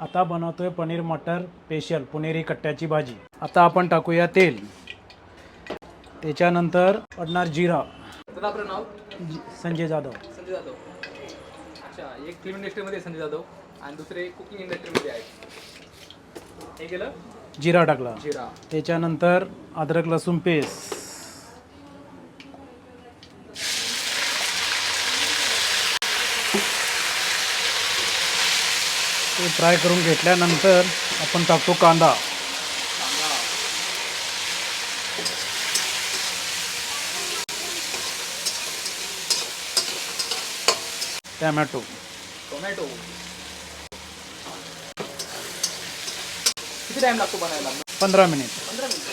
आता बनवतोय पनीर मटर स्पेशल पुणेरी कट्ट्याची भाजी. आता आपण टाकूया तेल. त्याच्यानंतर पडणार जिरा. दादा आपलं नाव? जि- संजय जाधव. संजय जाधव. अच्छा एक फिल्म इंडस्ट्रीमध्ये संजय जाधव आणि दुसरे कुकिंग इंडस्ट्रीमध्ये आहे हे गेलं जिरा टाकला. जिरा. त्याच्यानंतर अद्रक लसूण पेस्ट ते फ्राय करून घेतल्यानंतर आपण टाकतो कांदा. टॅमॅटो. टोमॅटो. किती टाइम लागतो बनायला? पंधरा मिनिट. पंधरा मिनिटं.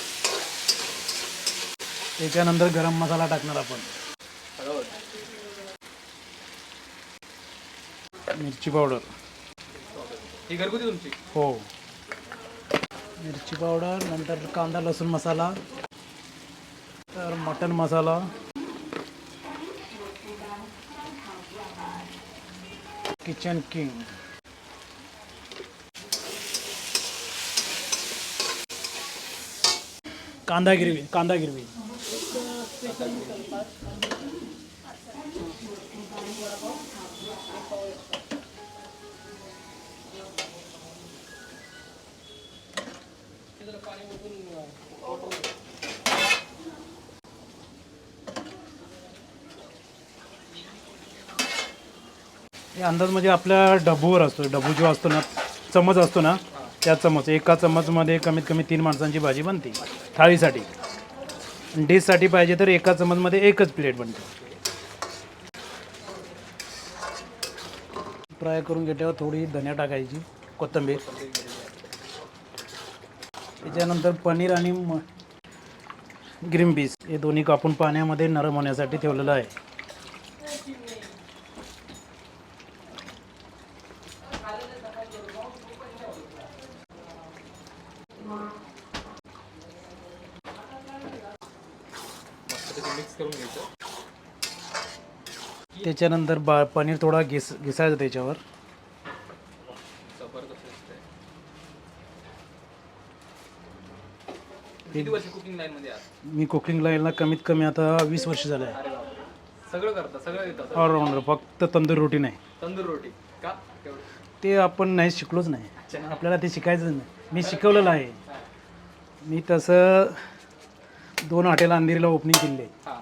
त्याच्यानंतर गरम मसाला टाकणार आपण. मिरची पावडर. ही घरगुती तुमची? हो. मिरची पावडर नंतर कांदा लसूण मसाला तर मटन मसाला. Kitchen king. कांदा गिरवी. कांदा गिरवी. अंदाज म्हणजे आपल्या डबूवर असतो. डबू जो असतो ना चमच असतो ना त्या चमच एका चमचमध्ये कमीत कमी तीन माणसांची भाजी बनते थाळीसाठी. डिशसाठी पाहिजे तर एका चमचमध्ये एकच प्लेट बनते. फ्राय करून घेतल्यावर थोडी धनिया टाकायची कोथिंबीर. त्याच्यानंतर पनीर आणि म ग्रीन बीस हे दोन्ही कापून पाण्यामध्ये नरम होण्यासाठी ठेवलेलं आहे. त्याच्यानंतर बा पनीर थोडा घिस घिसायचं त्याच्यावर जबरदस्त दिसतंय किती वर्ष कुकिंग लाईन मध्ये आहात? मी कुकिंग लाईनला कमीत कमी आता वीस वर्ष झालं आहे. अरे बापरे. सगळं करता सगळं येतं ऑलराऊंडर फक्त तंदूर रोटी नाही. तंदूर रोटी. का? ते आपण नाही शिकलोच नाही. आपल्याला ते शिकायचंच नाही. मी शिकवलेलं आहे. मी तसं दोन हॉटेल अंधेरीला ओपनिंग केली आहे हां.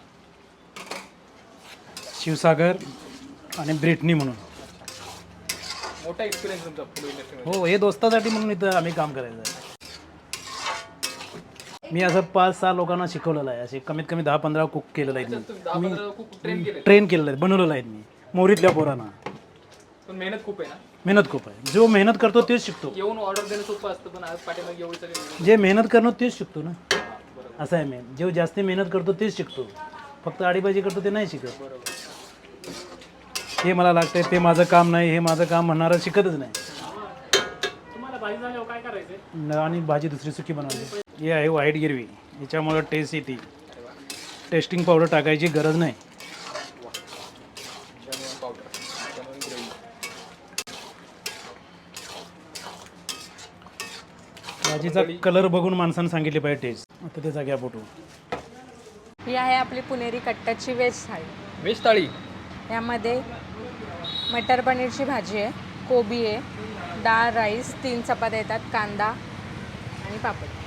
शिवसागर आणि ब्रिटनी म्हणून. मोठा एक्सपिरियन्स तुमचा फूड इंडस्ट्रीमध्ये हो हे दोस्तासाठी म्हणून इथं आम्ही काम करायचं आहे. मी असं पाच सहा लोकांना शिकवलेलं आहे. असे कमीत कमी दहा पंधरा कुक केलेलं आहे कुक ट्रेन केले ट्रेन केलेलं आहे बनवलेलं आहे मी. मोरीतल्या पोरांना. पण मेहनत खूप आहे ना? मेहनत खूप आहे. जो मेहनत करतो तेच शिकतो. येऊन ऑर्डर देणं सोपं असतं पण आज पाठीमागे एवढी सगळी जे मेहनत करणं तेच शिकतो ना. असं आहे मेन जो जास्त मेहनत करतो तेच शिकतो. फक्त आडीबाजी करतो ते नाही शिकत. बरोबर. हे मला लागतंय ते माझं काम नाही हे माझं काम म्हणणारं शिकतच नाही. तुम्हाला भाजी झाल्यावर काय करायचं न- आणि भाजी दुसरी सुकी बनवली. हे आहे व्हाईट गिरवी याच्यामुळं टेस्ट येते. टेस्टिंग पावडर टाकायची गरज नाही. भाजीचा कलर बघून माणसानं सांगितले पाहिजे टेस्ट आता त्याचा घ्या फोटो ही आहे आपली पुणेरी कट्ट्याची व्हेज थाळी. व्हेज थाळी? यामध्ये मटर पनीरची भाजी आहे कोबी आहे डाळ राईस तीन चपात्या येतात कांदा आणि पापड.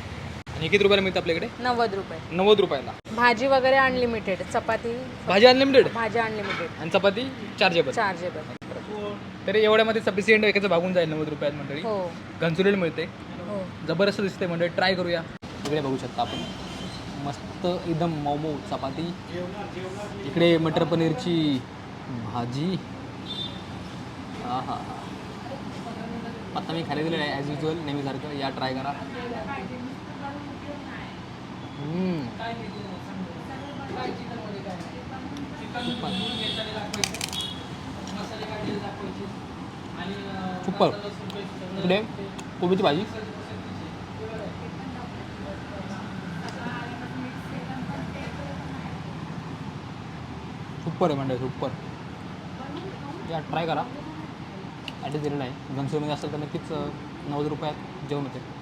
आणि किती रुपयाला मिळतं आपल्याकडे? नव्वद रुपये. नव्वद रुपयाला. भाजी वगैरे अनलिमिटेड चपाती. भाजी अनलिमिटेड भाजी अनलिमिटेड आणि चपाती चार्जेबल चार्जेबल तरी एवढ्यामध्ये सफिशियंट एकाचं भागून जाईल नव्वद रुपयात मंडळी. हो. घनसुलेल मिळते. हो. जबरदस्त दिसते मंडळी. ट्राय करूया. इकडे बघू शकता आपण. मस्त एकदम मोमो चपाती. इकडे मटर पनीरची भाजी. हा हा हा आता मी खाली दिलेलं आहे ॲज युजल नेहमीसारखं. या ट्राय करा. हम्म. सुपर इकडे. कोबीची भाजी. सुपर आहे म्हणजे सुपर या ट्राय करा. ॲड्रेस दिलेला आहे. घनसोलीमध्ये असेल तर नक्कीच नव्वद रुपयात जेवण होते.